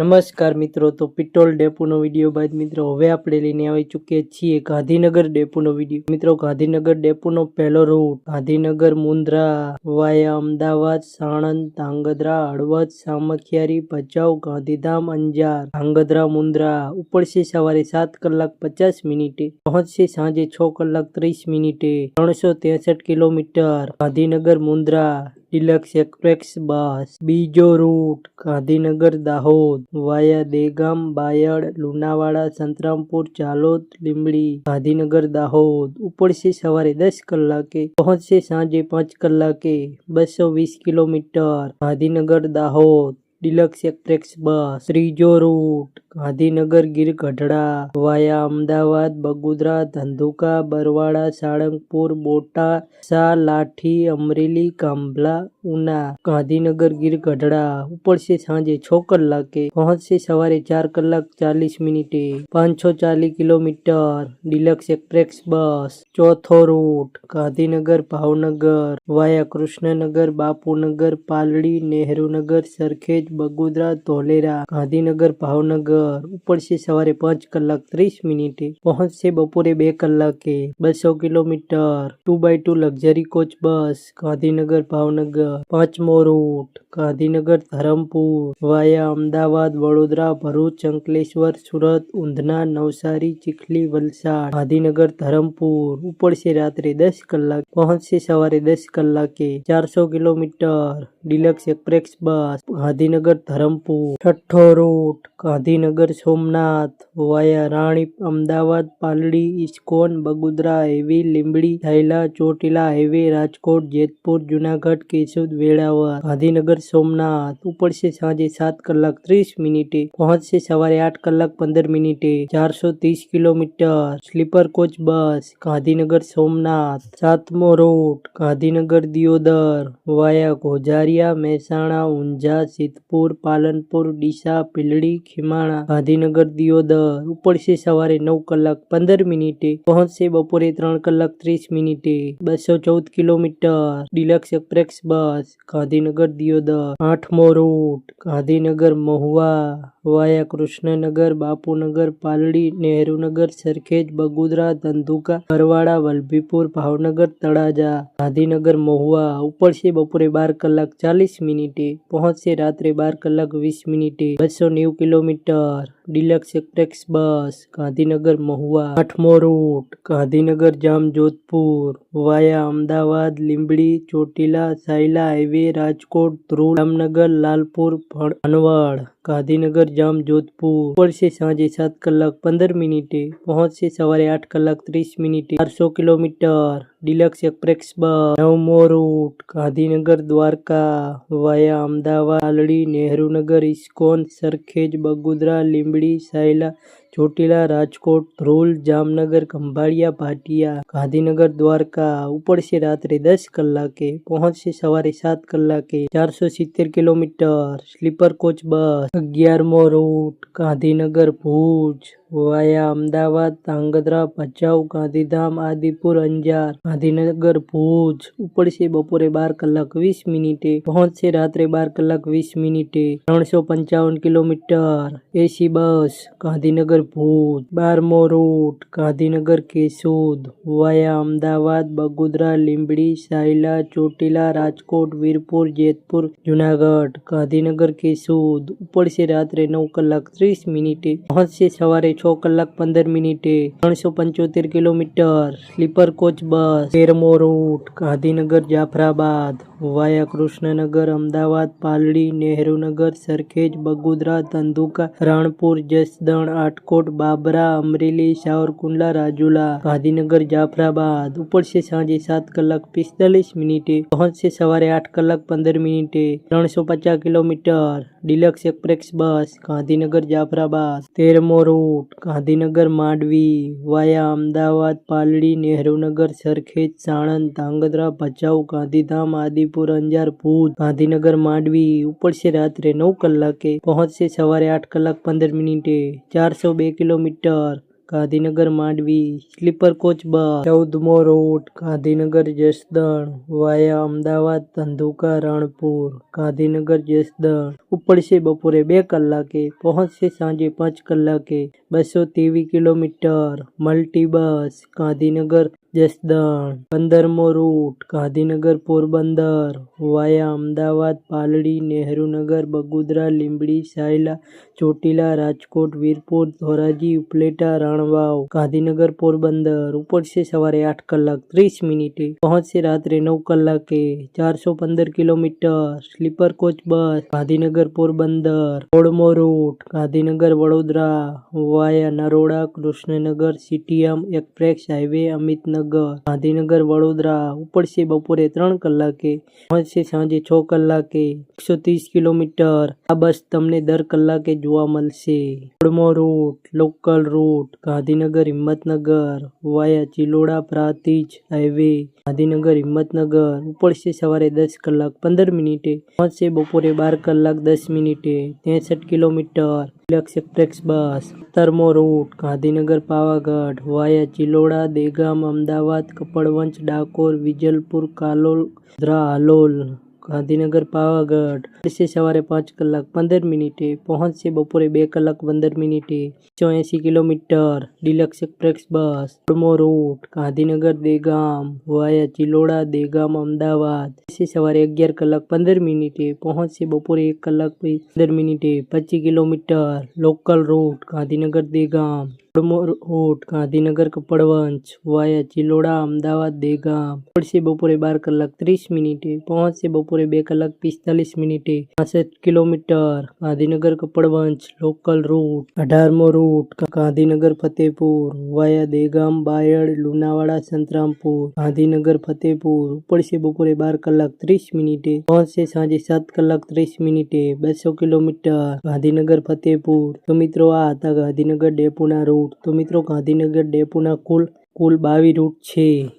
નમસ્કાર મિત્રો, તો પિટોલ ડેપોનો વીડિયો બાદ મિત્રો હવે આપણે લઈને આવી ચૂકીએ છીએ ગાંધીનગર ડેપોનો વીડિયો. મિત્રો, ગાંધીનગર ડેપોનો પહેલો રૂટ, ગાંધીનગર, મુન્દ્રા, વાયા, અમદાવાદ, સાણંદ, ધાંગધ્રા, હળવદ, સામખિયારી, ભચાઉ, ગાંધીધામ, અંજાર, ધાંગધ્રા, મુન્દ્રા. ઉપડશે સવારે સાત કલાક પચાસ મિનિટે, પહોંચશે સાંજે છ કલાક ત્રીસ મિનિટે. ત્રણસો kilometre, Gandhinagar, Mundra. Deluxe express bus. બીજો રૂટ, ગાંધીનગર, દાહોદ. વાયા દેગામ, બાયડ, લુણાવાડા, સંતરામપુર, ચાલોદ, લીંબડી, ગાંધીનગર, દાહોદ. ઉપડશે સવારે દસ કલાકે, પહોંચશે સાંજે પાંચ કલાકે. બસો વીસ kilometre, Gandhinagar, Dahod. Deluxe express બસ ત્રીજો રૂટ ગાંધીનગર ગીર ગઢડા વાયા અમદાવાદ બગોદરા ધંધુકા બરવાડા સાળંગપુર બોટાદ સા લાઠી અમરેલી કાંભલા ઉના ગાંધીનગર ગીર ગઢડા ઉપડશે સાંજે છ કલાકે પહોંચશે સવારે ચાર કલાક ચાલીસ મિનિટે પાંચસો ચાલીસ કિલોમીટર ડિલક્સ એક્સપ્રેસ બસ ચોથો રૂટ, ગાંધીનગર, ભાવનગર, વાયા કૃષ્ણનગર, બાપુનગર, પાલડી, નહેરુનગર, સરખેજ, બગોદરા, ધોલેરા, ગાંધીનગર, ભાવનગર. ઉપડશે સવારે પાંચ કલાક ત્રીસ મિનિટે. પહોંચશે બપોરે બે કલાકે. બસો kilometre. Two by two luxury coach bus Gandhinagar, Bhavnagar. પાંચમો રૂટ, ગાંધીનગર, ધરમપુર. વાયા, અમદાવાદ, વડોદરા, ભરૂચ, અંકલેશ્વર, સુરત ઉંધના નવસારી, ચીખલી, વલસાડ. ગાંધીનગર, ધરમપુર. ઉપડશે રાત્રે દસ કલાક પહોંચશે સવારે દસ કલાકે ચારસો kilometre deluxe express bus Gandhinagar Dharampur છઠ્ઠો રૂટ ગાંધીનગર સોમનાથ વાયા રાણી Ahmedabad Paldi ISKCON Bagodara highway Limbdi થૈલા Chotila highway Rajkot Jetpur Junagadh Keshod વેળાવર Gandhinagar Somnath ઉપડશે સાંજે સાત કલાક ત્રીસ મિનિટે પહોંચશે સવારે આઠ કલાક પંદર મિનિટે ચારસો ત્રીસ kilometre sleeper coach bus Gandhinagar Somnath સાતમો રૂટ ગાંધીનગર દિયોદર વાયા ગોઝારિયા મહેસાણા ઊંઝા સિદ્ધપુર પાલનપુર ડીસા પીલડી ખીમાણા ગાંધીનગર દિયોદર ઉપડશે સવારે નવ કલાક પંદર મિનિટે, પહોંચશે બપોરે ત્રણ કલાક ત્રીસ મિનિટે. બસો ચૌદ kilometre deluxe express bus Gandhinagar Deodar આઠમો રૂટ ગાંધીનગર મહુવા. વાયા કૃષ્ણનગર, બાપુનગર, પાલડી, નહેરુનગર, સરખેજ, બગુદરા, ધંધુકા બરવાડા વલભીપુર, ભાવનગર, તળાજા, ગાંધીનગર, મહુવા ઉપડશે બપોરે બાર કલાક ચાલીસ મિનિટે, પહોંચશે રાત્રે બાર કલાક વીસ મિનિટે, બસો નેવું kilometre. deluxe express bus Gandhinagar Mahuva આઠમો route Gandhinagar Jam Jodhpur via Ahmedabad Limbdi Chotila Sayla highway Rajkot ધ્રુવ જામનગર લાલપુર ભણવડ ગાંધીનગર જામ જોધપુર પડશે સાંજે સાત કલાક પંદર મિનિટે પહોંચશે સવારે આઠ કલાક ત્રીસ મિનિટે ચારસો કિલોમીટર ડિલક્સ એક્સપ્રેસ બસ નવમો route Gandhinagar, Dwarka, via, Ahmedabad, Aladi, Nehrunagar, ISKCON, Sarkhej, Bagodara, Limbdi, Sayla Chotila Rajkot Dhrol Jamnagar Khambhalia Bhatia Gandhinagar Dwarka ઉપડશે રાત્રે દસ કલાકે પહોંચશે સવારે સાત કલાકે ચારસો સિત્તેર કિલોમીટર સ્લીપર કોચ બસ અગિયારમો રૂટ ગાંધીનગર ભુજ વાયા અમદાવાદ ધાંગધ્રા ભચાઉ ગાંધીધામ આદિપુર અંજાર ગાંધીનગર ભુજ ઉપડશે બપોરે બાર કલાક વીસ મિનિટે પહોંચશે રાત્રે બાર કલાક વીસ મિનિટે ત્રણસો પંચાવન કિલોમીટર એસી બસ ગાંધીનગર ભુજ બારમો રૂટ ગાંધીનગર કેશોદ વાયા અમદાવાદ બગોદરા લીંબડી સાયલા ચોટીલા રાજકોટ વીરપુર જેતપુર જુનાગઢ ગાંધીનગર કેશોદ ઉપડશે રાત્રે નવ કલાક ત્રીસ મિનિટે પહોંચશે સવારે છ કલાક પંદર મિનિટે ત્રણસો પંચોતેર કિલોમીટર સ્લીપર કોચ બસ તેરમો રૂટ ગાંધીનગર જાફરાબાદ વાયા કૃષ્ણનગર અમદાવાદ પાલડી નહેરુનગર સરખેજ બગોદરા ધંધુકા રાણપુર જસદણ આટકોટ બાબરા, અમરેલી, સાવરકુંડલા, રાજુલા, ગાંધીનગર, જાફરાબાદ. ઉપડશે સાંજે સાત કલાક પિસ્તાલીસ મિનિટે, પહોંચશે સવારે આઠ કલાક પંદર મિનિટે. ત્રણસો પચાસ kilometre. Deluxe express bus, Gandhinagar Jafrabad, તેરમો route, Gandhinagar Mandvi, via Ahmedabad, Paldi, Nehrunagar, Sarkhej, Sanand, Dhrangadhra, Bhachau, Gandhidham, Adipur, Anjar, Bhuj, Gandhinagar Mandvi, ઉપડશે રાત્રે નવ કલાકે, પહોંચશે સવારે આઠ કલાક પંદર મિનિટે, ચારસો બે kilometre Gandhinagar Mandvi, sleeper coach bus ચૌદમો road Gandhinagar Jasdan, via Ahmedabad, Dhandhuka, Ranpur, Gandhinagar Jasdan. ઉપડશે બપોરે બે કલાકે પહોંચશે સાંજે પાંચ કલાકે. બસો ત્રેવીસ kilometre, multi bus, Gandhinagar Jasdan પંદરમો route Gandhinagar Porbandar વાયા અમદાવાદ પાલડી નહેરુનગર બગોદરા લીંબડી સાયલા ચોટીલા રાજકોટ વીરપુર ધોરાજી ઉપલેટા રાણવાવ ગાંધીનગર પોરબંદર ઉપડશે સવારે આઠ કલાક ત્રીસ મિનિટે પહોંચશે રાત્રે નવ કલાકે ચારસો પંદર kilometre sleeper coach bus Gandhinagar Porbandar સોળમો route Gandhinagar Vadodara via Naroda Krishnanagar CTM express highway Amitnagar Gandhinagar Vadodara ઉપડશે બપોરે ત્રણ કલાકે પહોંચશે સાંજે છ કલાકે એકસો ત્રીસ કિલોમીટર આ બસ તમને દર કલાકે જોવા મળશે સોળમો route local route Gandhinagar Himmatnagar via Chiloda Prantij highway Gandhinagar Himmatnagar ઉપડશે સવારે દસ કલાક પંદર મિનિટે પહોંચશે બપોરે બાર કલાક દસ મિનિટે ત્રેસઠ કિલોમીટર ડિલક્સ એક્સપ્રેસ બસ સત્તરમો રૂટ, ગાંધીનગર પાવાગઢ, વાયા ચિલોડા, દેગામ, અમદાવાદ કપડવંચ ડાકોર, વિજલપુર, કાલોલ ધ્રા હાલોલ. ગાંધીનગર પાવાગઢ ઉપડશે સવારે પાંચ કલાક પંદર મિનિટે પહોંચશે બપોરે બે કલાક પંદર મિનિટે એકસો એંસી કિલોમીટર ડિલક્સ એક્સપ્રેસ બસ સોળમો રૂટ ગાંધીનગર દેગામ વાયા ચિલોડા દેગામ અમદાવાદ ઉપડશે સવારે અગિયાર કલાક પંદર મિનિટે પહોંચશે બપોરે એક કલાક પંદર મિનિટે પચીસ kilometre local route Gandhinagar Dehgam સોળમો route Gandhinagar Kapadvanj વાયા ચિલોડા અમદાવાદ દેગામ ઉપડશે બપોરે બાર કલાક ત્રીસ મિનિટે પહોંચશે બપોરે બે કલાક પિસ્તાલીસ મિનિટે પાસઠ kilometre Gandhinagar Kapadvanj local route અઢારમો route Gandhinagar Fatehpur વાયા દેગામ બાયડ લુણાવાડા સંતરામપુર ગાંધીનગર ફતેપુર ઉપડશે બપોરે બાર કલાક ત્રીસ મિનિટે પહોંચશે સાંજે સાત કલાક ત્રીસ મિનિટે બસો કિલોમીટર ગાંધીનગર ફતેપુર તો મિત્રો આ હતા ગાંધીનગર ડેપોના રૂટ તો મિત્રો ગાંધીનગર ડેપોના કુલ કુલ બાવીસ રૂટ છે.